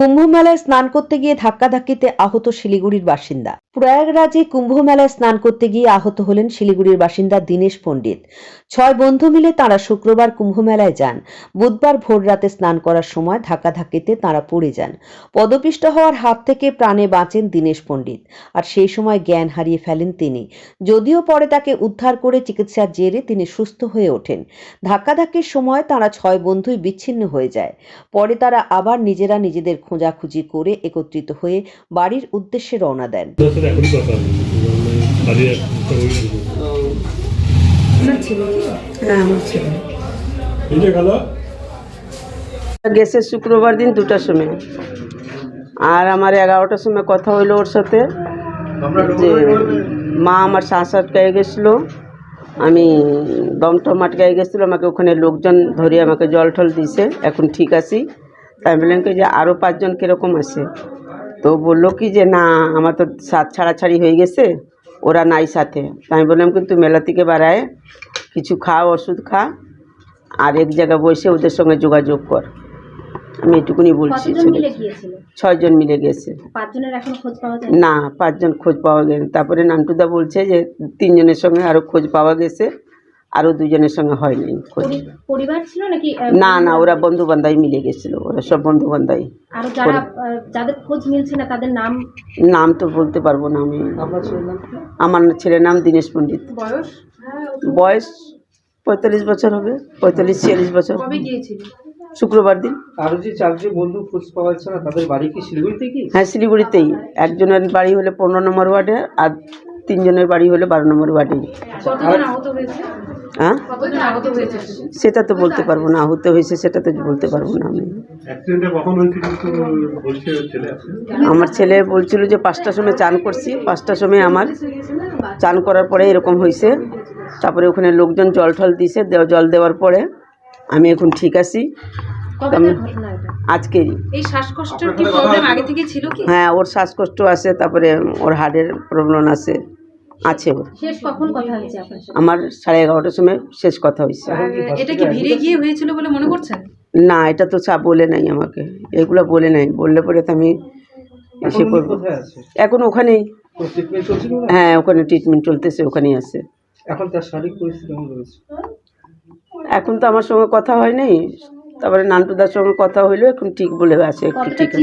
কুম্ভ মেলায় স্নান করতে গিয়ে ধাক্কাধাক্কিতে আহত শিলিগুড়ির বাসিন্দা। প্রয়াগরাজে কুম্ভ মেলায় স্নান করতে গিয়ে আহত হলেন শিলিগুড়ির বাসিন্দা দীনেশ পণ্ডিত। ছয় বন্ধু মিলে তারা শুক্রবার কুম্ভ মেলায় যান। বুধবার ভোর রাতে স্নান করার সময় ধাক্কাধাক্কিতে তারা পড়ে যান। পদপিষ্ট হওয়ার হাত থেকে প্রাণে বাঁচেন দীনেশ পণ্ডিত, আর সেই সময় জ্ঞান হারিয়ে ফেলেন তিনি। যদিও পরে তাকে উদ্ধার করে চিকিৎসার জেরে তিনি সুস্থ হয়ে ওঠেন। ধাক্কাধাক্কির সময় তারা ছয় বন্ধুই বিচ্ছিন্ন হয়ে যায়। পরে তারা আবার নিজেরা নিজেদের খোঁজাখুঁজি করে একত্রিত হয়ে বাড়ির উদ্দেশ্যে রওনা দেন। গেছে শুক্রবার দিন দুটার সময়। আর আমার এগারোটার সময় কথা হইল ওর সাথে যে মা আমার শ্বাস আটকায় গেছিল। আমি দম টম আটকায় গেছিল, আমাকে ওখানে লোকজন ধরে আমাকে জল টল দিছে। এখন ঠিক আছি। তাই বললাম কি যে আরও পাঁচজন কীরকম আছে? তো বলল কি যে না আমার তো সাত ছাড়াছাড়ি হয়ে গেছে ওরা নাই সাথে। তাই আমি বললাম কিন্তু মেলা থেকে বাড়ায় কিছু খা ওষুধ খা আর এক জায়গায় বসে ওদের সঙ্গে যোগাযোগ কর। আমি এটুকুনি বলছি ছয়জন মিলে গেছে। পাঁচজনের এখনও খোঁজ পাওয়া যায় না পাঁচজন খোঁজ পাওয়া গেছে তারপরে নান্টুদা বলছে যে তিনজনের সঙ্গে আরও খোঁজ পাওয়া গেছে। আরও দুজনের সঙ্গে হয়নি খোঁজ পরিবার ছিল নাকি না না ওরা বন্ধু বান্ধবী মিলে গেছিল ওরা সব বন্ধু বান্ধবী আরও যারা যাদের খোঁজ মিলছে না তাদের নাম? নাম তো বলতে পারব না আমি। আমার ছেলের নাম দীনেশ পণ্ডিত। বয়স? বয়স পঁয়তাল্লিশ বছর হবে পঁয়তাল্লিশ ছিয়াল্লিশ বছর। শুক্রবার দিন। আরও যে চারজন বন্ধু খোঁজ পাওয়া যাচ্ছে না তাদের বাড়ি কি শিলিগুড়িতে কি? হ্যাঁ শিলিগুড়িতেই। একজনের বাড়ি হলে পনেরো নম্বর ওয়ার্ডে আর তিনজনের বাড়ি হলে বারো নম্বর ওয়ার্ডে। আহত হয়েছে? হ্যাঁ সেটা তো বলতে পারব না আহত হয়েছে সেটা তো বলতে পারব না আমি। আমার ছেলে বলছিল যে পাঁচটার সময় চান করছি পাঁচটার সময় আমার চান করার পরে এরকম হয়েছে। তারপরে ওখানে লোকজন জল টল দিছে জল দেওয়ার পরে আমি এখন ঠিক আছি। কবেকার ঘটনা এটা? আজকেরই। এই শ্বাসকষ্টের কি প্রবলেম আগে থেকে ছিল কি? হ্যাঁ ওর শ্বাসকষ্ট আছে তারপরে ওর হার্টের প্রবলেম আছে। আছে। ওর শেষ কখন কথা হয়েছে আপনার সাথে? আমার সাড়ে এগারোটার সময় শেষ কথা হয়েছে। এটা কি ভিড়ে গিয়ে হয়েছিল বলে মনে করছেন? না এটা তো চা বলে নাই আমাকে। এগুলো বলে নাই। বললে পরে তো আমি এসে এখন করব এখন ওখানেই। হ্যাঁ ওখানে ট্রিটমেন্ট চলতেছে ওখানেই আছে। এখন তার শারীরিক পরিস্থিতি এখন তো আমার সঙ্গে কথা হয় নাই। তারপরে নান্টুদার সঙ্গে কথা হইল এখন ঠিক বলে আছে একটু ঠিক আছে।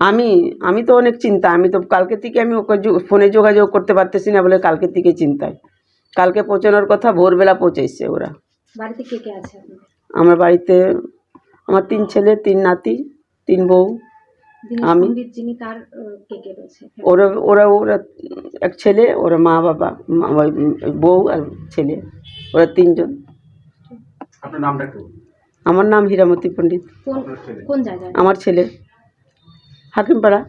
আমি আমি তো অনেক চিন্তা আমি তো কালকে থেকে আমি ওকে ফোনে যোগাযোগ করতে পারতেছি না বলে কালকে থেকে চিন্তায়। কালকে পৌঁছানোর কথা ভোরবেলা পৌঁছাইছে ওরা। বাড়িতে কে কে আছে আমার বাড়িতে আমার তিন ছেলে তিন নাতি তিন বউ আমি- ওরা ওরা ওরা এক ছেলে ওরা মা বাবা মা- ওই বউ আর ছেলে। ওরা তিনজন। আপনার নামটা একটু আমার নাম হীরামতি পণ্ডিত। কোন কোন জায়গায়? আমার ছেলে। হাকিমপাড়া।